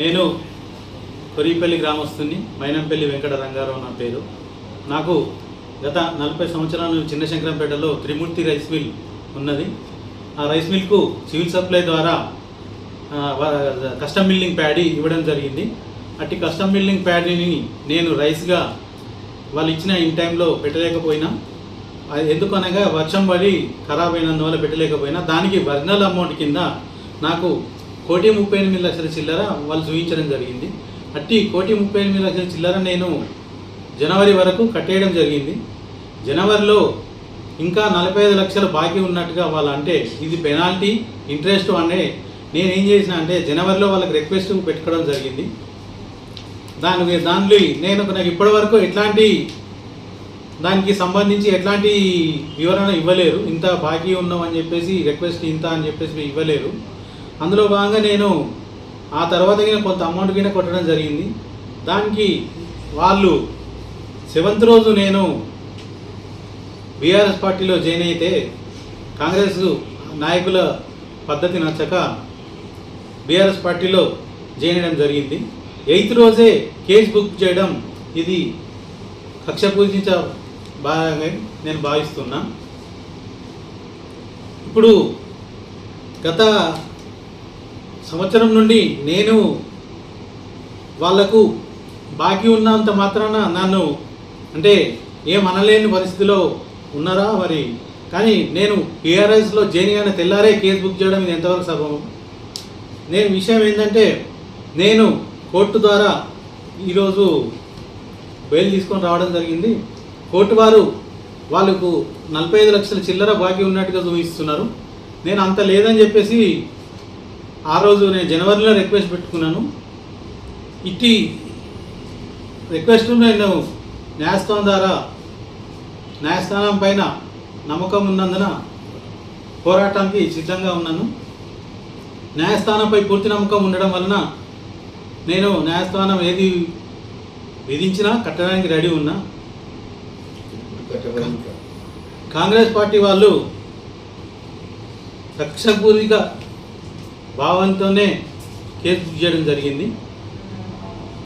నేను కొరిపల్లి గ్రామస్తుని మైనంపల్లి వెంకట రంగారావు నా పేరు. నాకు గత నలభై సంవత్సరాల నుంచి చిన్న శంకరంపేటలో త్రిమూర్తి రైస్ మిల్ ఉన్నది. ఆ రైస్ మిల్కు సివిల్ సప్లై ద్వారా కస్టమ్ మిల్లింగ్ ప్యాడీ ఇవ్వడం జరిగింది. అట్టి కస్టమ్ మిల్లింగ్ ప్యాడీని నేను రైస్గా వాళ్ళు ఇచ్చిన ఇన్ టైంలో పెట్టలేకపోయినా అది ఎందుకనగా వర్షం పడి ఖరాబ్ అయినందువల్ల పెట్టలేకపోయినా దానికి ఒరిజినల్ అమౌంట్ కింద నాకు కోటి ముప్పై ఎనిమిది లక్షల చిల్లర వాళ్ళు చూపించడం జరిగింది. అట్టి కోటి ముప్పై ఎనిమిది లక్షల చిల్లర నేను జనవరి వరకు కట్టేయడం జరిగింది. జనవరిలో ఇంకా నలభై ఐదు లక్షలు బాకీ ఉన్నట్టుగా వాళ్ళు అంటే ఇది పెనాల్టీ ఇంట్రెస్ట్ అనే నేను ఏం చేసిన అంటే జనవరిలో వాళ్ళకి రిక్వెస్ట్ పెట్టుకోవడం జరిగింది. దాని దానిలో నేను నాకు ఇప్పటి వరకు ఎట్లాంటి దానికి సంబంధించి ఎట్లాంటి వివరణ ఇవ్వలేరు ఇంత బాకీ ఉన్నాం అని చెప్పేసి రిక్వెస్ట్ ఇంత అని చెప్పేసి ఇవ్వలేరు అందులో భాగంగా నేను ఆ తర్వాత కింద కొంత అమౌంట్ కింద కొట్టడం జరిగింది. దానికి వాళ్ళు సెవెంత్ రోజు నేను బీఆర్ఎస్ పార్టీలో జాయిన్ అయితే కాంగ్రెస్ నాయకుల పద్ధతి నచ్చక బీఆర్ఎస్ పార్టీలో జాయిన్ అయ్యడం జరిగింది. ఎయిత్ రోజే కేసు బుక్ చేయడం ఇది కక్ష పూజించ భాగంగా నేను భావిస్తున్నా. ఇప్పుడు గత సంవత్సరం నుండి నేను వాళ్ళకు బాకీ ఉన్నంత మాత్రాన నన్ను అంటే ఏం అనలేని పరిస్థితిలో ఉన్నారా మరి? కానీ నేను టీఆర్ఎస్లో జైన్ అయిన తెల్లారే కేసు బుక్ చేయడం ఇది ఎంతవరకు సభం నేను విషయం ఏంటంటే నేను కోర్టు ద్వారా ఈరోజు బెయిల్ తీసుకొని రావడం జరిగింది. కోర్టు వారు వాళ్ళకు నలభై ఐదు లక్షల చిల్లర బాకీ ఉన్నట్టుగా చూపిస్తున్నారు. నేను అంత లేదని చెప్పేసి ఆ రోజు నేను జనవరిలో రిక్వెస్ట్ పెట్టుకున్నాను. ఇట్టి రిక్వెస్ట్ నేను న్యాయస్థానం ద్వారా న్యాయస్థానం పైన నమ్మకం ఉన్నందున పోరాటానికి సిద్ధంగా ఉన్నాను. న్యాయస్థానంపై పూర్తి నమ్మకం ఉండడం వలన నేను న్యాయస్థానం ఏది విధించినా కట్టడానికి రెడీ ఉన్నా. కాంగ్రెస్ పార్టీ వాళ్ళు కక్షపూరిత భావంతోనే కేసు చేయడం జరిగింది.